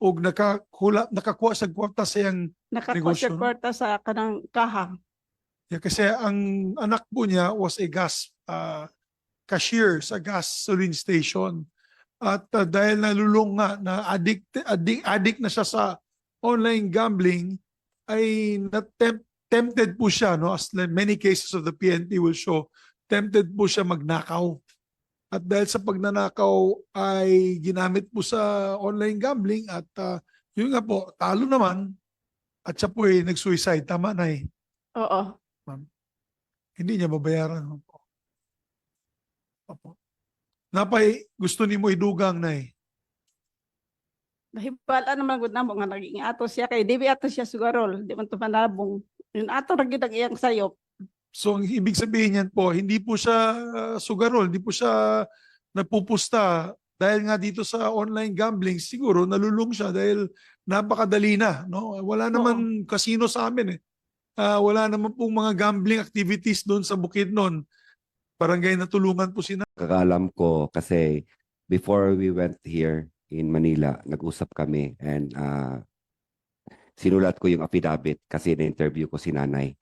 o nakakula, nakakuha sa kwarta sa iyang Nakakuha Negosyo? kwarta sa kanang kaha. Yeah, kasi ang anak po niya was a gas uh, cashier sa gasoline station. At uh, dahil nalulung nga na addict, addict, addict na siya sa online gambling, ay na-tempt, tempted po siya, no? as many cases of the PNP will show, tempted po siya magnakaw. At dahil sa pagnanakaw ay ginamit po sa online gambling at uh, yun nga po, talo naman at siya po ay nag-suicide. Tama na eh Oo. hindi niya babayaran. Opo. Opo. Napay, gusto ni mo idugang na eh. Nahibala naman gud namo nga naging ato siya kay di ato siya sugarol, di man to manabong. Yun ato ra gyud ang iyang sayop. So, ang ibig sabihin niyan po, hindi po siya uh, sugarol, hindi po siya napupusta dahil nga dito sa online gambling, siguro nalulung siya dahil napakadali na. No? Wala naman casino sa amin eh. Ah, wala naman pong mga gambling activities doon sa Bukidnon. Barangay na tulungan po sina. Kakaalam ko kasi before we went here in Manila, nag-usap kami and uh, sinulat ko yung affidavit kasi na-interview ko si nanay.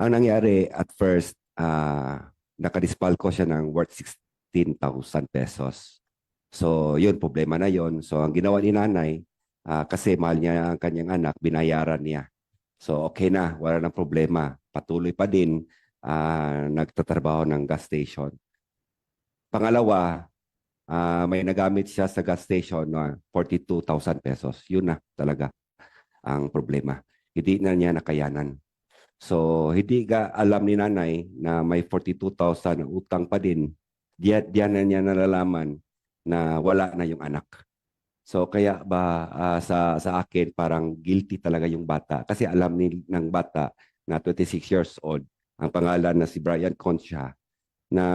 Ang nangyari at first, uh, nakadispal ko siya ng worth 16,000 pesos. So, yun, problema na yun. So, ang ginawa ni nanay, ah, kasi mahal niya ang kanyang anak, binayaran niya. So, okay na, wala nang problema. Patuloy pa din, ah, nagtatrabaho ng gas station. Pangalawa, ah, may nagamit siya sa gas station na 42,000 pesos. Yun na talaga ang problema. Hindi na niya nakayanan. So, hindi ga alam ni nanay na may 42,000 na utang pa din. Diyan, diyan na niya nalalaman na wala na yung anak. So, kaya ba ah, sa, sa akin parang guilty talaga yung bata. Kasi alam ni, ng bata na 26 years old, ang pangalan na si Brian Concha, na